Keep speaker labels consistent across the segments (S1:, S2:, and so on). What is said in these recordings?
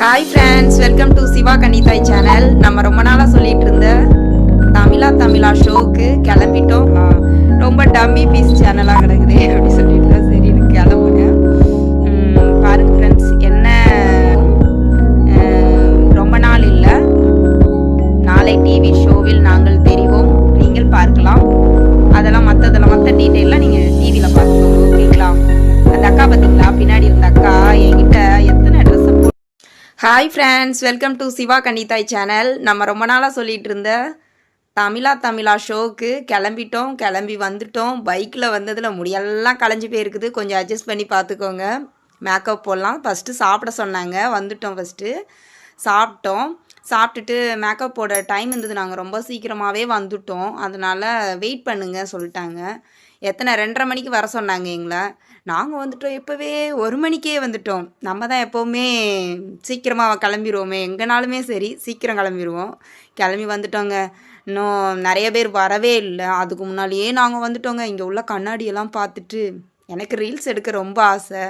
S1: Hi friends welcome to Siva Kanithai channel நம்ம ரொம்ப நாளாக சொல்லிட்டு இருந்த தமிழா தமிழா ஷோக்கு கிளம்பிட்டோம். ரொம்ப டம்மி பீஸ் சேனலாக கிடக்குது அப்படி சொல்லிட்டு தான் எனக்கு கிளம்புங்க. பாருங்க ஃப்ரெண்ட்ஸ் என்ன ரொம்ப நாள் இல்லை. நாளை டிவி ஷோவில் நாங்கள் தெரிவோம். நீங்கள் பார்க்கலாம். அதெல்லாம் மற்றதெல்லாம் மற்ற டீட்டெயிலாம் நீங்கள் hi friends welcome to Siva Kannithai channel நம்ம ரொம்ப நாளாக சொல்லிகிட்டு இருந்த தமிழா தமிழா ஷோவுக்கு கிளம்பிட்டோம் கிளம்பி வந்துட்டோம். பைக்கில் வந்ததில் முடியெல்லாம் களைஞ்சு போயிருக்குது. கொஞ்சம் அட்ஜஸ்ட் பண்ணி பார்த்துக்கோங்க. மேக்கப் போடலாம். ஃபஸ்ட்டு சாப்பிட சொன்னாங்க. வந்துட்டோம் ஃபஸ்ட்டு சாப்பிட்டோம். சாப்பிட்டுட்டு மேக்கப் போட டைம் இருந்தது. நாங்கள் ரொம்ப சீக்கிரமாகவே வந்துட்டோம். அதனால் வெயிட் பண்ணுங்க சொல்லிட்டாங்க. எத்தனை ரெண்டரை மணிக்கு வர சொன்னாங்க எங்களை. நாங்கள் வந்துட்டோம் எப்போவே ஒரு மணிக்கே வந்துட்டோம். நம்ம தான் எப்போவுமே சீக்கிரமாக கிளம்பிடுவோமே எங்கேனாலுமே சரி சீக்கிரம் கிளம்பிடுவோம் கிளம்பி வந்துட்டோங்க. இன்னும் நிறைய பேர் வரவே இல்லை. அதுக்கு முன்னாலேயே நாங்கள் வந்துட்டோங்க. இங்கே உள்ள கண்ணாடியெல்லாம் பார்த்துட்டு எனக்கு ரீல்ஸ் எடுக்க ரொம்ப ஆசை.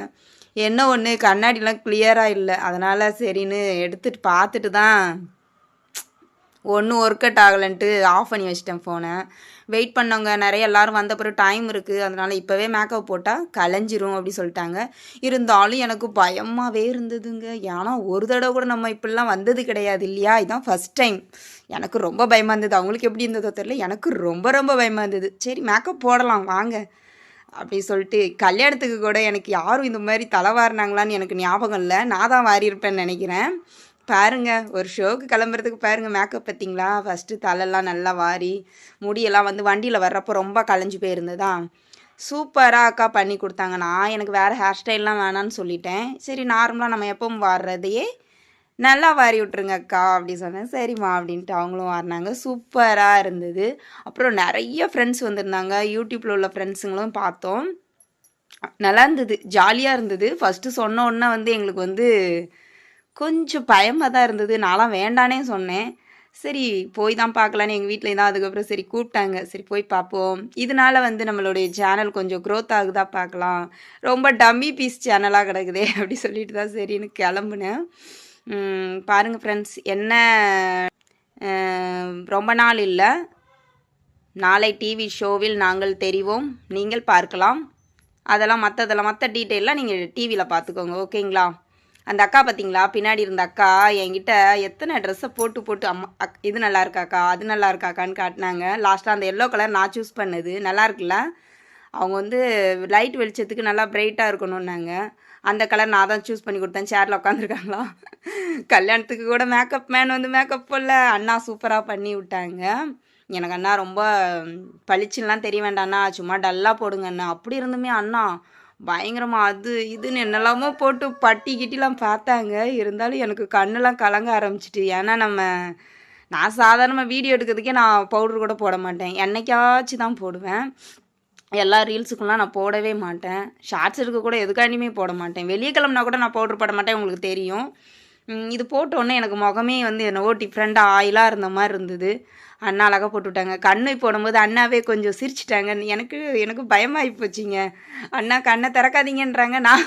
S1: என்ன ஒன்று கண்ணாடிலாம் கிளியராக இல்லை. அதனால் சரின்னு எடுத்துட்டு பார்த்துட்டு தான் ஒன்றும் ஒர்க் அவுட் ஆகலைன்ட்டு ஆஃப் பண்ணி வச்சிட்டேன் ஃபோனை வெயிட் பண்ணவங்க நிறைய எல்லோரும் வந்த பிறகு டைம் இருக்குது அதனால் இப்போவே மேக்கப் போட்டால் கலைஞ்சிரும் அப்படி சொல்லிட்டாங்க. இருந்தாலும் எனக்கு பயமாகவே இருந்ததுங்க. ஏன்னா ஒரு தடவை கூட நம்ம இப்படிலாம் வந்தது கிடையாது இல்லையா? இதுதான் ஃபஸ்ட் டைம் எனக்கு ரொம்ப பயமாக இருந்தது. அவங்களுக்கு எப்படி இருந்ததோ தெரியல. எனக்கு ரொம்ப ரொம்ப பயமாக இருந்தது. சரி மேக்கப் போடலாம் வாங்க. அப்படி சொல்லிட்டு கல்யாணத்துக்கு கூட எனக்கு யாரும் இந்த மாதிரி தலை வாரினாங்களான்னு எனக்கு ஞாபகம் இல்லை. நான் தான் வாரியிருப்பேன்னு நினைக்கிறேன். பாருங்க ஒரு ஷோக்கு கிளம்புறதுக்கு பாருங்க மேக்கப் பார்த்தீங்களா ஃபஸ்ட்டு தலைலாம் நல்லா வாரி முடியெல்லாம் வந்து வண்டியில் வர்றப்போ ரொம்ப களைஞ்சு போயிருந்ததா? சூப்பராக அக்கா பண்ணி கொடுத்தாங்க. நான் எனக்கு வேறு ஹேர் ஸ்டைல்லாம் வேணான்னு சொல்லிட்டேன். சரி நார்மலாக நம்ம எப்பவும் வாடுறதையே நல்லா வாரி விட்ருங்க அக்கா அப்படி சொன்னேன். சரிம்மா அப்படின்ட்டு அவங்களும் வாரினாங்க. சூப்பராக இருந்தது. அப்புறம் நிறைய ஃப்ரெண்ட்ஸ் வந்திருந்தாங்க. யூடியூப்பில் உள்ள ஃப்ரெண்ட்ஸுங்களும் பார்த்தோம். நல்லா இருந்தது ஜாலியாக இருந்தது. ஃபஸ்ட்டு சொன்ன உடனே வந்து எங்களுக்கு வந்து கொஞ்சம் பயமாக தான் இருந்தது. நான்லாம் வேண்டானே சொன்னேன். சரி போய் தான் பார்க்கலான்னு எங்கள் வீட்டில் தான் அதுக்கப்புறம் சரி கூப்பிட்டாங்க. சரி போய் பார்ப்போம். இதனால வந்து நம்மளுடைய சேனல் கொஞ்சம் க்ரோத் ஆகுதா பார்க்கலாம். ரொம்ப டம்மி பீஸ் சேனலாக கிடக்குதே அப்படி சொல்லிட்டு தான் சரின்னு கிளம்புனேன். பாருங்கள் ஃப்ரெண்ட்ஸ் என்ன ரொம்ப நாள் இல்லை. நாளை டிவி ஷோவில் நாங்கள் தெரிவோம். நீங்கள் பார்க்கலாம். அதெல்லாம் மற்றதெல்லாம் மற்ற டீட்டெயிலாம் நீங்கள் டிவியில் பார்த்துக்கோங்க. ஓகேங்களா? அந்த அக்கா பார்த்தீங்களா பின்னாடி இருந்த அக்கா என்கிட்ட எத்தனை ட்ரெஸ்ஸை போட்டு போட்டு அம்மா அக் இது நல்லா இருக்காக்கா அது நல்லா இருக்காக்கான்னு காட்டினாங்க. லாஸ்ட்டாக அந்த எல்லோ கலர் நான் சூஸ் பண்ணது. நல்லா இருக்குல்ல? அவங்க வந்து லைட் வெளிச்சத்துக்கு நல்லா பிரைட்டாக இருக்கணும்னாங்க. அந்த கலர் நான் தான் சூஸ் பண்ணி கொடுத்தேன். சேரில் உட்காந்துருக்காங்களா கல்யாணத்துக்கு கூட மேக்கப் மேன் வந்து மேக்கப் போடல. அண்ணா சூப்பராக பண்ணி விட்டாங்க. எனக்கு அண்ணா ரொம்ப பளிச்சுலாம் தெரிய வேண்டாம் அண்ணா. சும்மா டல்லாக போடுங்க அண்ணா. அப்படி இருந்துமே அண்ணா. பயங்கரமாக அது இதுன்னு என்னெல்லாமோ போட்டு பட்டி கிட்டிலாம் பார்த்தாங்க. இருந்தாலும் எனக்கு கண்ணெல்லாம் கலங்க ஆரம்பிச்சிட்டு. ஏன்னா நம்ம நான் சாதாரணமாக வீடியோ எடுக்கிறதுக்கே நான் பவுடர் கூட போட மாட்டேன். என்னைக்காச்சும் தான் போடுவேன். எல்லா ரீல்ஸுக்கெல்லாம் நான் போடவே மாட்டேன். ஷார்ட்ஸ் எடுக்க கூட எதுக்காண்டியுமே போட மாட்டேன். வெளியே கிளம்புனா கூட நான் பவுடர் போட மாட்டேன் உங்களுக்கு தெரியும். இது போட்டோன்னே எனக்கு முகமே வந்து என்னவோ டிஃப்ரெண்ட்டாக ஆயிலாக இருந்த மாதிரி இருந்தது. அண்ணா அழகாக போட்டுவிட்டாங்க கண்ணை போடும்போது அண்ணாவே கொஞ்சம் சிரிச்சிட்டாங்க. எனக்கு எனக்கு பயமாகி போச்சுங்க. அண்ணா கண்ணை திறக்காதீங்கன்றாங்க. நான்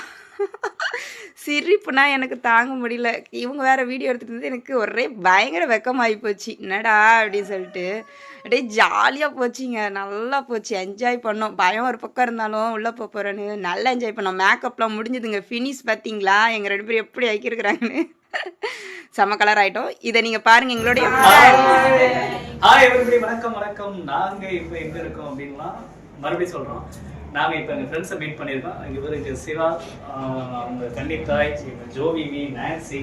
S1: சிரிப்புனா எனக்கு தாங்க முடியல. இவங்க வேறு வீடியோ எடுத்துட்டு இருந்து எனக்கு ஒரே பயங்கர வெக்கமாகி போச்சு. என்னடா? அப்படின்னு சொல்லிட்டு. அப்படியே ஜாலியாக போச்சுங்க. நல்லா போச்சு. என்ஜாய் பண்ணோம். பயம் ஒரு பக்கம் இருந்தாலும் உள்ளே போக போகிறேன்னு நல்லா என்ஜாய் பண்ணோம். மேக்கப்லாம் முடிஞ்சதுங்க. ஃபினிஷ் பார்த்தீங்களா? எங்கள் ரெண்டு பேரும் எப்படி ஆக்கியிருக்கிறாங்கன்னு. செம கலர் ஆயிட்டோம். இதை நீங்கள் பாருங்க எங்களுடைய
S2: ஹாய் வணக்கம் வணக்கம். நாங்க இப்ப எங்க இருக்கோம் அப்படின்னா மறுபடியும் சொல்றோம். நாங்க இப்ப எங்க ஃப்ரெண்ட்ஸை மீட் பண்ணியிருக்கோம். இவருக்கு சிவா ஆஹ் அவங்க கன்னித்தாய் ஜோவிவி நான்சி.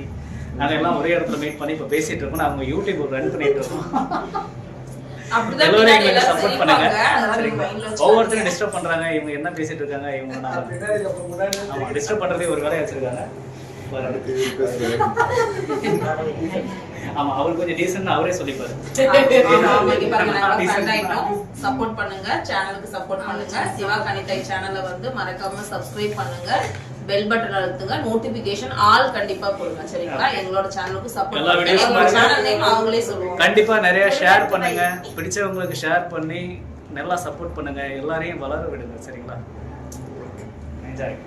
S2: நாங்க எல்லாம் ஒரே இடத்துல மீட் பண்ணி இப்ப பேசிட்டு இருக்கோம். நாங்க யூடியூப் ரன் பண்ணிட்டு இருக்கோம். எல்லோரும் எங்களுக்கு சப்போர்ட் பண்ணுங்க. ஒவ்வொருத்தரும் டிஸ்டர்ப் பண்றாங்க. இவங்க என்ன பேசிட்டு இருக்காங்க? இவங்க டிஸ்டர்ப் பண்றதே ஒரு வேலையா வச்சிருக்காங்க. ஆமா அவர் கொஞ்சம் டீசென்ட் அவரே சொல்லிப்பாரு.
S3: support பண்ணுங்க சேனலுக்கு சப்போர்ட் பண்ணுங்க. சிவா கணிதாய் சேனலை வந்து மறக்காம சப்ஸ்கிரைப் பண்ணுங்க. பெல் பட்டன் அழுத்துங்க. நோட்டிபிகேஷன் ஆல் கண்டிப்பா போடுங்க சரிங்களா? எங்களோட சேனலுக்கு சப்போர்ட் பண்ணுங்க. சேனல் நேம் அவங்களே சொல்லுவாங்க.
S2: கண்டிப்பா நிறைய ஷேர் பண்ணுங்க. பிடிச்சவங்களுக்கு ஷேர் பண்ணி நல்லா சப்போர்ட் பண்ணுங்க. எல்லாரையும் வளர விடுங்க சரிங்களா? என்ஜாய்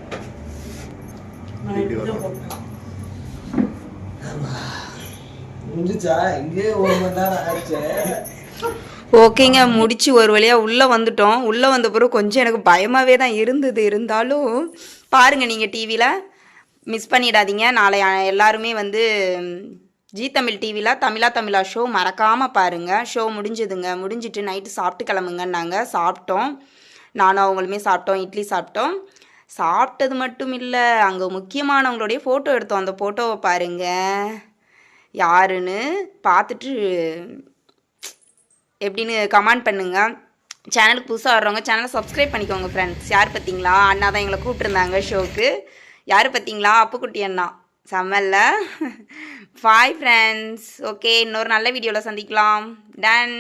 S4: முடிஞ்சா இங்கே ஒரு மணி நேரம் ஆச்சு
S1: ஓகேங்க முடிச்சு ஒரு வழியாக உள்ளே வந்துட்டோம். உள்ளே வந்த பிறகு கொஞ்சம் எனக்கு பயமாகவே தான் இருந்தது. இருந்தாலும் பாருங்கள் நீங்கள் டிவியில் மிஸ் பண்ணிடாதீங்க. நாளை எல்லாருமே வந்து ஜீ தமிழ் டிவியில் தமிழா தமிழா ஷோ மறக்காமல் பாருங்கள் ஷோ முடிஞ்சதுங்க. முடிஞ்சிட்டு நைட்டு சாப்பிட்டு கிளம்புங்கன்னாங்க. சாப்பிட்டோம். நானும் அவங்களுமே சாப்பிட்டோம். இட்லி சாப்பிட்டோம். சாப்பிட்டது மட்டும் இல்லை அங்கே முக்கியமானவங்களுடைய ஃபோட்டோ எடுத்தோம். அந்த ஃபோட்டோவை பாருங்கள் யாருன்னு பார்த்துட்டு எப்படின்னு கமெண்ட் பண்ணுங்க. சேனலுக்கு புதுசாக வர்றவங்க சேனலை சப்ஸ்கிரைப் பண்ணிக்கோங்க ஃப்ரெண்ட்ஸ் யார் பார்த்தீங்களா? அண்ணா தான் எங்களை கூப்பிட்டுருந்தாங்க ஷோக்கு யார் பார்த்தீங்களா? அப்புக்குட்டி அண்ணா. செம்மல்ல. பாய் ஃப்ரெண்ட்ஸ் ஓகே இன்னொரு நல்ல வீடியோவில் சந்திக்கலாம். டன்